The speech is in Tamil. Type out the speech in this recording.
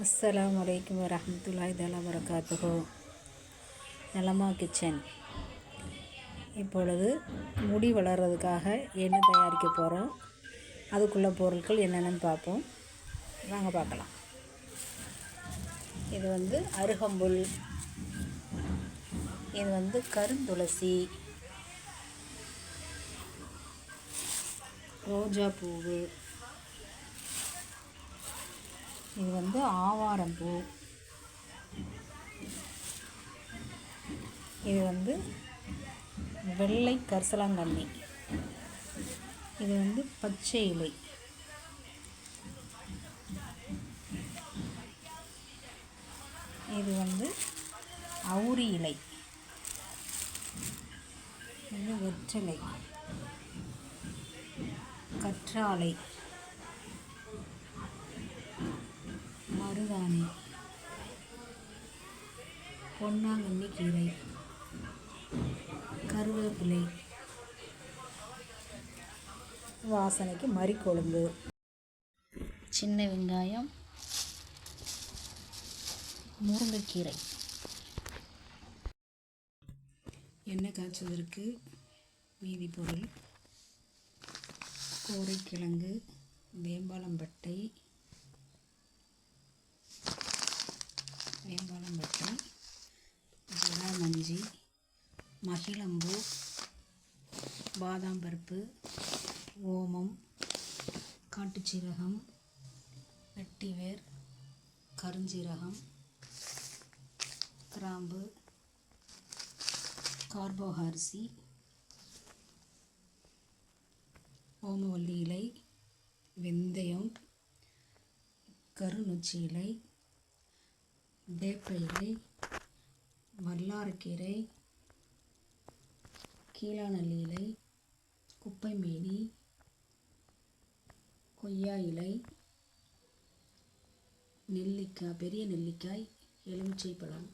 அஸ்லாம் வலைக்கம் வரமத்துல்லாய் தஆலா வரகாத்துகோ நலமா கிச்சன். இப்பொழுது முடி வளர்கிறதுக்காக என்ன தயாரிக்க போகிறோம் அதுக்குள்ள பொருட்கள் என்னென்னு பார்ப்போம். வாங்க பார்க்கலாம். இது வந்து அருகம்புல். இது வந்து கருந்துளசி. ரோஜா பூவு இது வந்து ஆவாரம்பூ. இது வந்து வெள்ளை கரிசலாங்கண்ணி. இது வந்து பச்சை இலை. இது வந்து அவுரி இலை. இது வெற்றிலை. கற்றாழை. மருதாணி. பொன்னாங்கண்ணி கீரை. கருவேப்பிலை. வாசனைக்கு மறிக்கொழுந்து. சின்ன வெங்காயம். முருங்கைக்கீரை. எண்ணெய் காய்ச்சதற்கு மீதி பொருள். கோரைக்கிழங்கு வேம்பாலம்பட்டை ஜடாமஞ்சி மகிழம்பூ பாதாம் பருப்பு ஓமம் காட்டுச்சீரகம் வெட்டிவேர் கருஞ்சீரகம் கிராம்பு கார்போக அரிசி ஓமவல்லி இலை வெந்தயம் கருநொச்சி இலை வேப்ப இலை வல்லாரக்கீரை கீழாநெல்லி இலை குப்பை மேனி கொய்யா இலை நெல்லிக்காய் பெரிய நெல்லிக்காய் எலுமிச்சை பழம்.